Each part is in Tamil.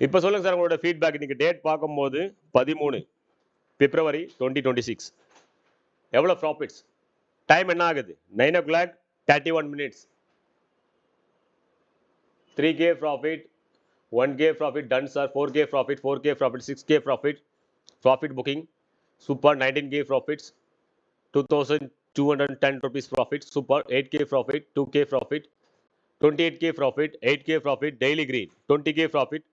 இப்போ சொல்லுங்க சார் உங்களோட ஃபீட்பேக் இன்னைக்கு டேட் பார்க்கும்போது பதிமூணு பிப்ரவரி டுவெண்ட்டி டுவெண்ட்டி சிக்ஸ் எவ்வளோ ப்ராஃபிட்ஸ் டைம் என்ன ஆகுது? Nine o'clock thirty one minutes three K profit one K profit done sir four K profit four K profit six K profit profit booking super nineteen K profits two thousand two hundred ten rupees profit super eight K profit two K profit twenty eight K profit eight K profit daily green twenty K profit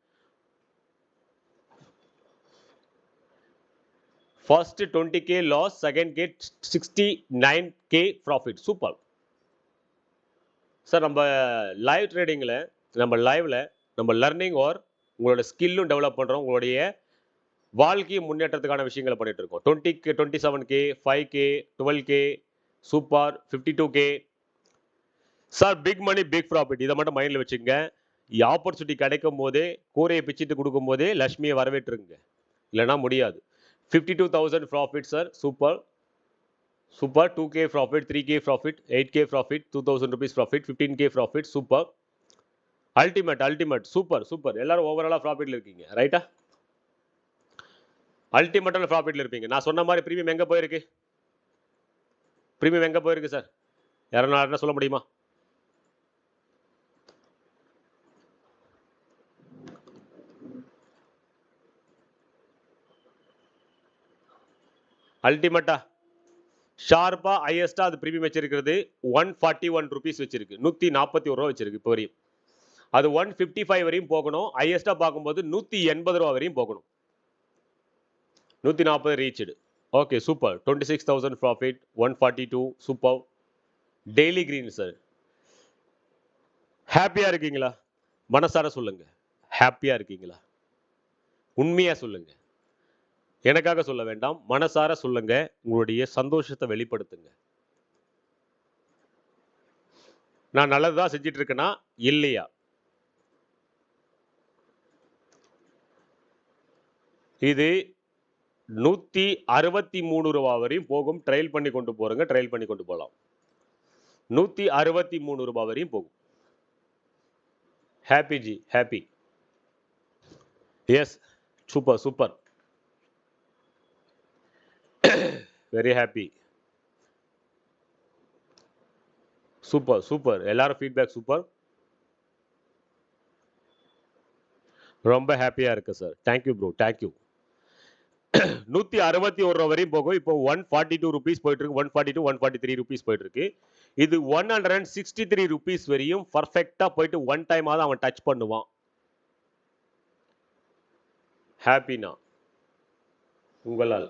first twenty K loss second K sixty nine K profit super sir நம்ம லைவ் ட்ரேடிங்கில் நம்ம லைவில் நம்ம லர்னிங் ஆர் உங்களோட ஸ்கில்லும் டெவலப் பண்ணுறோம் உங்களுடைய வாழ்க்கை முன்னேற்றத்துக்கான விஷயங்களை பண்ணிகிட்டு இருக்கோம். Twenty K twenty seven K five K twelve K super fifty two K sir big money big profit இதை மட்டும் மைண்டில் வச்சுங்க ஆப்பர்ச்சுனிட்டி கிடைக்கும் போதே கூரையை பிச்சுட்டு கொடுக்கும் போதே லக்ஷ்மியை வரவேற்றுங்க. இல்லைன்னா முடியாது. Fifty two thousand profit sir super super two K profit three K profit eight K profit two thousand rupees profit fifteen K profit super ultimate ultimate super super எல்லாரும் ஓவராலாக ப்ராஃபிட்டில் இருக்கீங்க ரைட்டா அல்டிமேட்டான ப்ராஃபிட்டில் இருப்பீங்க நான் சொன்ன மாதிரி ப்ரீமியம் எங்கே போயிருக்கு? ப்ரீமியம் எங்கே போயிருக்கு சார் யாரும் சொல்ல முடியுமா? அல்டிமேட்டாக ஷார்ப்பாக ஹையஸ்ட்டாக அது ப்ரீமியம் வச்சிருக்கிறது. ஒன் ஃபார்ட்டி ஒன் ருபீஸ் வச்சிருக்கு. நூற்றி நாற்பத்தி ஒரு ரூபா வச்சிருக்கு இப்போ வரையும். அது ஒன் ஃபிஃப்டி ஃபைவ் வரையும் போகணும். ஹையஸ்ட்டாக பார்க்கும்போது நூற்றி எண்பது ரூபா வரையும் போகணும். நூற்றி நாற்பது reached okay super twenty six thousand profit one forty two super daily green sir ஹாப்பியாக இருக்கீங்களா? மனசார சொல்லுங்கள் ஹாப்பியாக இருக்கீங்களா? உண்மையாக சொல்லுங்கள் எனக்காக சொல்ல வேண்டாம். மனசார சொல்லுங்க. உங்களுடைய சந்தோஷத்தை வெளிப்படுத்துங்க. நான் நல்லதுதான் செஞ்சிட்டு இருக்கேனா இல்லையா? இது நூத்தி அறுபத்தி மூணு ரூபா வரையும் போகும். ட்ரையல் பண்ணி கொண்டு போறங்க. ட்ரையல் பண்ணி கொண்டு போகலாம் நூத்தி அறுபத்தி மூணு ரூபா வரையும் போகும். Happy ji. Happy. Yes super super. Very happy super super எல்லாரும் ஃபீட்பேக் சூப்பர் ரொம்ப ஹாப்பியாக இருக்கு சார் தேங்க்யூ ப்ரோ தேங்க்யூ நூற்றி அறுபத்தி ஒரு ரூபா வரையும் போகும். இப்போ ஒன் ஃபார்ட்டி டூ ருபீஸ் போயிட்டுருக்கு. One forty two one forty three rupees போயிட்டுருக்கு. இது one hundred and sixty three rupees வரையும் பர்ஃபெக்டாக போயிட்டு ஒன் டைமாவது அவன் டச் பண்ணுவான். ஹாப்பினா உங்களால்.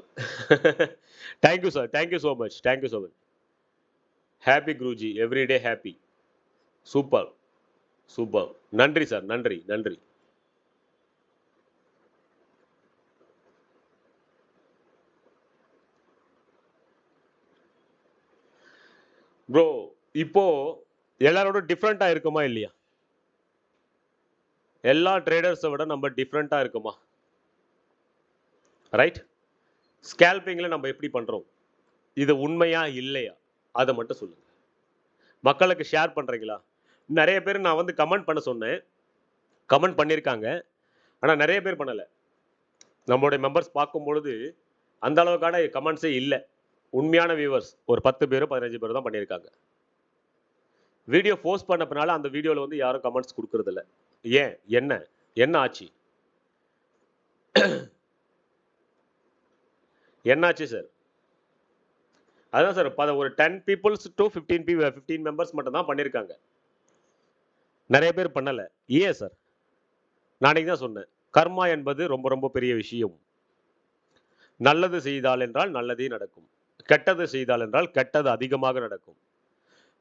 Thank you sir thank you so much thank you so much happy Guruji everyday happy super super நன்றி சார் நன்றி நன்றி ப்ரோ இப்போ எல்லாரோட டிஃப்ரெண்ட்டாக இருக்குமா இல்லையா? எல்லா ட்ரேடர்ஸை விட நம்ம டிஃப்ரெண்ட்டாக இருக்குமா? ரைட் ஸ்கேல்பிங்கில் நம்ம எப்படி பண்ணுறோம் இது உண்மையா இல்லையா? அதை மட்டும் சொல்லுங்கள் மக்களுக்கு ஷேர் பண்ணுறீங்களா நிறைய பேர் நான் வந்து கமெண்ட் பண்ண சொன்னேன். கமெண்ட் பண்ணியிருக்காங்க. ஆனால் நிறைய பேர் பண்ணலை. நம்மளுடைய மெம்பர்ஸ் பார்க்கும்பொழுது அந்த அளவுக்கான கமெண்ட்ஸே இல்லை. உண்மையான வியூவர்ஸ் ஒரு பத்து பேரும் பதினஞ்சு பேர் தான் பண்ணியிருக்காங்க. வீடியோ போஸ்ட் பண்ணப்பனால அந்த வீடியோவில் வந்து யாரும் கமெண்ட்ஸ் கொடுக்கறதில்ல. ஏன்? என்ன? என்ன ஆச்சு? என்னாச்சு சார்? அதான் சார் பத ஒரு ten peoples to fifteen be fifteen members மட்டும் தான் பண்ணியிருக்காங்க நிறைய பேர் பண்ணலை. ஏன் சார்? நாளைக்கு தான் சொன்னேன். கர்மா என்பது ரொம்ப ரொம்ப பெரிய விஷயம். நல்லது செய்தால் என்றால் நல்லதே நடக்கும். கெட்டது செய்தால் என்றால் கெட்டது அதிகமாக நடக்கும்.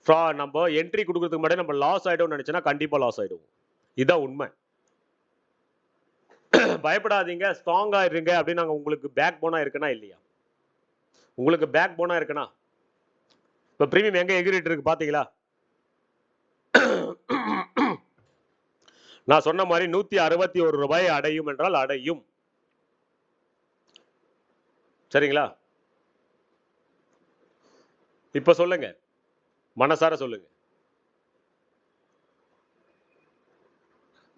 ஃப்ரா நம்ம என்ட்ரி கொடுக்கறதுக்கு முன்னாடி நம்ம லாஸ் ஆகிடும்னு நினச்சோன்னா கண்டிப்பாக லாஸ் ஆகிடும் இதுதான் உண்மை. பயப்படாதீங்க ஸ்ட்ராங்காக இருங்க அப்படின்னு நாங்கள் உங்களுக்கு பேக் போனாக இருக்குன்னா இல்லையா? உங்களுக்கு பேக் போனாக இருக்குன்னா? இப்போ ப்ரீமியம் எங்கே எகிரிட்டு இருக்கு பார்த்தீங்களா நான் சொன்ன மாதிரி நூற்றி அறுபத்தி ஒரு ரூபாய் அடையும் என்றால் அடையும். சரிங்களா? இப்போ சொல்லுங்க. மனசார சொல்லுங்க.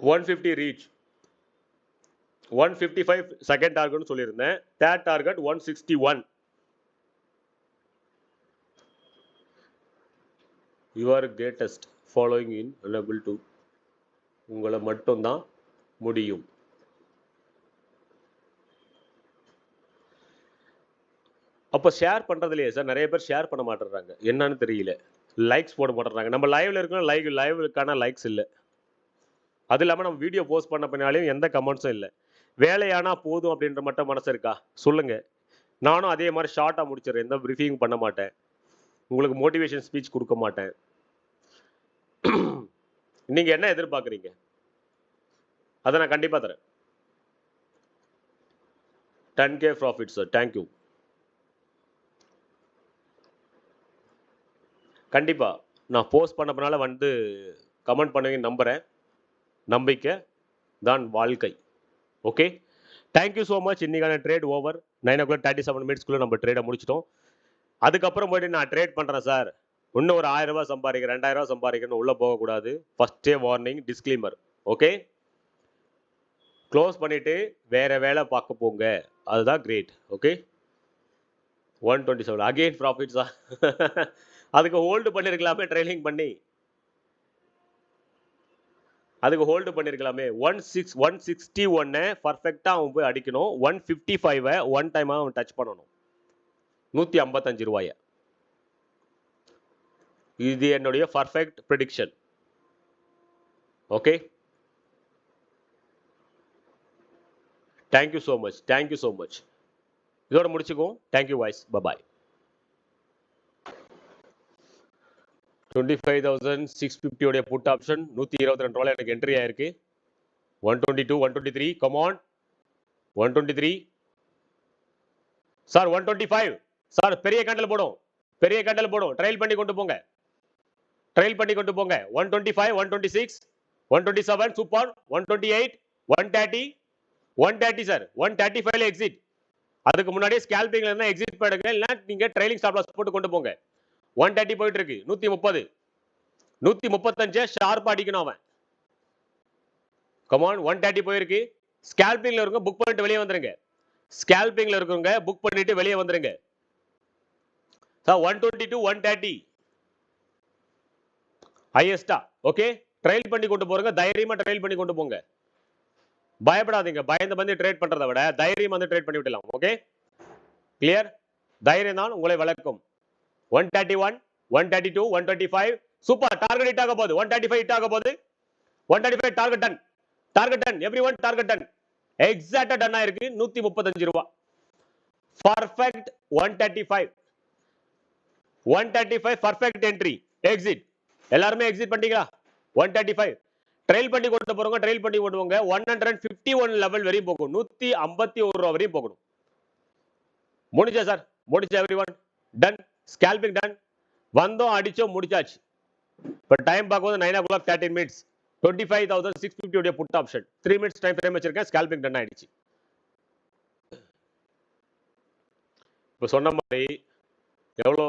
One fifty reach one fifty five second டார்கெட்னு சொல்லியிருந்தேன். Third target one sixty one your greatest following in unable to உங்களை மட்டும்தான் முடியும். அப்போ ஷேர் பண்ணுறதுலையே சார் நிறைய பேர் ஷேர் பண்ண மாட்டேறாங்க. என்னன்னு தெரியல. லைக்ஸ் போட மாட்டேறாங்க. நம்ம லைவில் இருக்கணும் லைவ் லைவுக்கான லைக்ஸ் இல்லை. அது இல்லாமல் நம்ம வீடியோ போஸ்ட் பண்ண பின்னாலையும் எந்த கமெண்ட்ஸும் இல்லை. வேலையானா போதும் அப்படின்ற மட்டும் மனசு இருக்கா? சொல்லுங்க. நானும் அதே மாதிரி ஷார்ட்டாக முடிச்சிடுறேன். எந்த ப்ரீஃபிங் பண்ண மாட்டேன். உங்களுக்கு மோட்டிவேஷன் ஸ்பீச் கொடுக்க மாட்டேன். நீங்கள் என்ன எதிர்பார்க்குறீங்க? அதை நான் கண்டிப்பாக தரேன். Ten K profit sir thank you கண்டிப்பாக நான் போஸ்ட் பண்ணப்பனால வந்து கமெண்ட் பண்ணுவீங்க நம்புகிறேன் நம்பிக்கை தான் வாழ்க்கை. Okay? Thank you so much இன்னைக்கான trade over nine o'clock thirty seven மினிட்ஸ்க்குள்ளே நம்ம ட்ரேடை முடிச்சிட்டோம். அதுக்கப்புறம் போயிட்டு நான் ட்ரேட் பண்ணுறேன் சார் இன்னும் ஒரு ஆயிரம் ரூபா சம்பாதிக்கிறேன் ரெண்டாயிரம் ரூபா சம்பாதிக்கிறேன்னு உள்ளே போகக்கூடாது ஃபஸ்ட்டே வார்னிங் டிஸ்க்ளைமர் ஓகே? க்ளோஸ் பண்ணிவிட்டு வேறு வேலை பார்க்க போங்க. அதுதான் great okay? One twenty seven again ப்ராஃபிட்ஸா அதுக்கு ஹோல்டு பண்ணியிருக்கலாமே ட்ரைலிங் பண்ணி. அதுக்கு ஹோல்டு பண்ணியிருக்கலாமே ஒன் சிக்ஸ் ஒன் சிக்ஸ்டி ஒன்னை பர்ஃபெக்டாக அவன் போய் அடிக்கணும். ஒன் ஃபிஃப்டி ஃபைவை ஒன் டைமாக அவன் டச் பண்ணணும். நூற்றி ஐம்பத்தஞ்சு ரூபாயை. இது என்னுடைய perfect prediction okay thank you so much thank you so much இதோட முடிச்சுக்குவோம். Thank you voice bye bye twenty five thousand six ஃபிஃப்டியோடைய புட் ஆப்ஷன் நூற்றி இருபத்தி ரெண்டு ரூபாய் எனக்கு என்ட்ரி ஆயிருக்கு. One twenty two one twenty three come on one twenty three sir one twenty five sir பெரிய கண்டல் போடும். பெரிய கண்டல் போடும். ட்ரையல் பண்ணி கொண்டு போங்க. ட்ரையல் பண்ணி கொண்டு போங்க. One twenty five one twenty six one twenty seven super one twenty eight one thirty one thirty sir one thirty ஃபைவ்ல எக்ஸிட் அதுக்கு முன்னாடியே ஸ்கேல்பிங்ல இருந்தால் எக்ஸிட் பண்ணுங்க இல்லைன்னா நீங்க ட்ரைலிங் ஸ்டாப் லாஸ் போட்டு கொண்டு போங்க. ஒன் தேர்ட்டி போயிட்டு இருக்கு நூத்தி முப்பது. நூத்தி முப்பத்தஞ்சு ஷார்ப் அடிக்கணும் அவன். கமான் ஒன் தேர்ட்டி போயிருக்கு. ஸ்கேல்பிங்ல இருக்க புக் பண்ணிட்டு வெளியே வந்துருங்க. ஸ்கேல்பிங்ல இருக்கவங்க புக் பண்ணிட்டு வெளியே வந்துருங்க. Sir one twenty two one thirty ஹையஸ்டா okay trial பண்ணி கொண்டு போறங்க தைரியமா ட்ரையல் பண்ணி கொண்டு போங்க. பயப்படாதீங்க பயந்து வந்து ட்ரேட் பண்றதை விட தைரியம் வந்து ட்ரேட் பண்ணி விடலாம் ஓகே கிளியர் தைரியம் தான் உங்களை வளர்க்கும். One thirty one one thirty two one twenty five super target hit ஆக போகுது ஒன் தேர்ட்டி ஃபைவ் ஹிட் ஆக போகுது one thirty five target done target done every one target done எக்ஸாக்டா டன் ஆயிருக்கு. நூத்தி முப்பத்தஞ்சு ரூபா. Perfect one thirty five one thirty five perfect entry exit எல்லாருமே எக்ஸிட் பண்ணிட்டீங்களா? ஒன் தேர்ட்டி ஃபைவ் ட்ரையல் பண்ணி கொண்டு போறவங்க ட்ரையல் பண்ணி கொடுவாங்க one hundred fifty one level வரையும் போகும் நூத்தி ஐம்பத்தி ஒரு ரூபா வரையும் போகணும். முடிஞ்சா சார் முடிச்சா every one done scalping done வந்தோம் அடிச்சோம் முடிச்சாச்சு. இப்போ டைம் பார்க்கும்போது nine o'clock thirteen minutes twenty five thousand six ஃபிஃப்டியோட put option three minutes time frame வச்சிருக்கேன் ஸ்கேல்பிங் டன் ஆயிடுச்சு. இப்போ சொன்ன மாதிரி எவ்வளோ?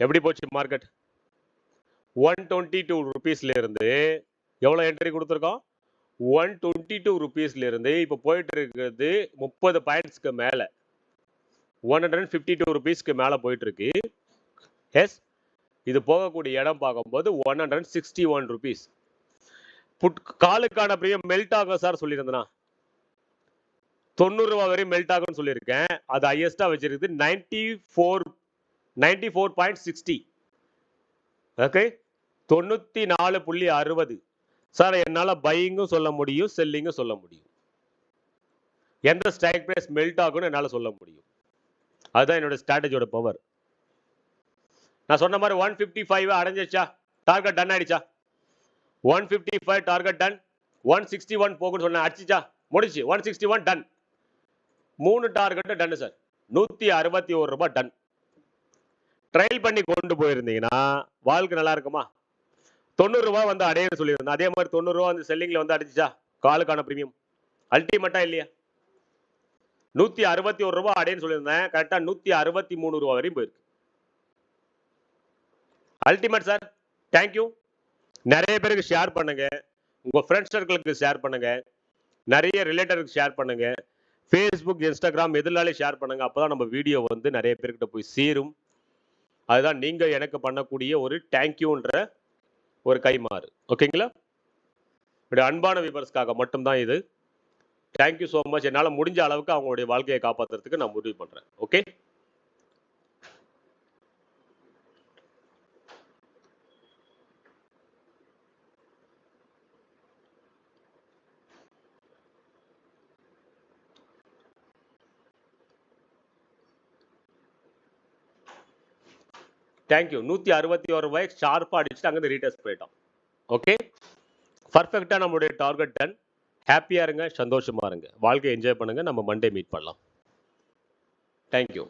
எப்படி போச்சு மார்க்கெட் ஒன் டுவெண்ட்டி டூ ருபீஸ்லேருந்து எவ்வளோ என்ட்ரி கொடுத்துருக்கோம்? ஒன் டுவெண்ட்டி டூ ருபீஸ்லேருந்து இப்போ போயிட்டு இருக்கிறது முப்பது பாயிண்ட்ஸ்க்கு மேலே. ஒன் ஹண்ட்ரட் ஃபிஃப்டி டூ ருபீஸ்க்கு மேலே போயிட்டுருக்கு. எஸ் இது போகக்கூடிய இடம் பார்க்கும்போது one hundred sixty one rupees put காலுக்கான பிரியம் மெல்ட் ஆகும் சார் சொல்லியிருந்தேனா? தொண்ணூறுரூவா வரையும் மெல்ட் ஆகும்னு சொல்லியிருக்கேன். அது ஹையஸ்ட்டாக வச்சிருக்குது. Ninety four ninety four point sixty okay தொண்ணூற்றி நாலு புள்ளி அறுபது. சார் என்னால் பையிங்கும் சொல்ல முடியும் செல்லிங்கும் சொல்ல முடியும். எந்த ஸ்ட்ரைக் பிரைஸ் மெல்ட் ஆகும்னு என்னால் சொல்ல முடியும். அதுதான் என்னோட ஸ்ட்ராட்டஜியோட பவர் நான் சொன்ன மாதிரி ஒன் ஃபிஃப்டி ஃபைவ் அடைஞ்சிருச்சா? டார்கெட் டன் ஆயிடுச்சா? One fifty five target done one sixty one போகுன்னு சொன்னேன் அடிச்சிச்சா? முடிச்சு ஒன் சிக்ஸ்டி ஒன் டன் மூணு டார்கெட்டு டன்னு சார் நூற்றி அறுபத்தி ஒரு ரூபாய் டன் ட்ரையல் பண்ணி கொண்டு போயிருந்தீங்கன்னா வாழ்க்கை நல்லா இருக்குமா? தொண்ணூறுரூவா வந்து அடையன்னு சொல்லியிருந்தேன். அதே மாதிரி தொண்ணூறுரூவா வந்து செல்லிங்கில் வந்து அடிச்சுச்சா? காலுக்கான பிரீமியம் அல்டிமேட்டாக இல்லையா? நூத்தி அறுபத்தி ஒரு ரூபாய் அடையன்னு சொல்லியிருந்தேன். கரெக்டா நூத்தி அறுபத்தி மூணு ரூபா வரையும் போயிருக்கு. அல்டிமேட் சார் தேங்க்யூ நிறைய பேருக்கு ஷேர் பண்ணுங்க. உங்க ஃப்ரெண்ட்ஸ் சர்க்கிளுக்கு ஷேர் பண்ணுங்க. நிறைய ரிலேட்டருக்கு ஷேர் பண்ணுங்க. ஃபேஸ்புக் இன்ஸ்டாகிராம் எதிர்னாலே ஷேர் பண்ணுங்க. அப்பதான் நம்ம வீடியோ வந்து நிறைய பேர்கிட்ட போய் சேரும். அதுதான் நீங்க எனக்கு பண்ணக்கூடிய ஒரு தேங்க்யூன்ற ஒரு கைமாறு ஓகேங்களா இப்படி அன்பான விவர்ஸ்க்காக மட்டும்தான் இது. தேங்க்யூ ஸோ மச் என்னால் முடிஞ்ச அளவுக்கு அவங்களுடைய வாழ்க்கையை காப்பாற்றுறதுக்கு நான் முடிவு பண்ணுறேன் ஓகே தேங்க்யூ நூற்றி அறுபத்தி ஒரு ரூபாய் ஷார்ப்பாக அடிச்சுட்டு அங்கேருந்து ரீடெஸ்ட் போயிட்டோம் ஓகே பர்ஃபெக்டாக நம்மளுடைய டார்கெட் டன் ஹாப்பியாக இருங்க சந்தோஷமாக இருங்க. வாழ்க்கை என்ஜாய் பண்ணுங்கள் நம்ம மண்டே மீட் பண்ணலாம். தேங்க்யூ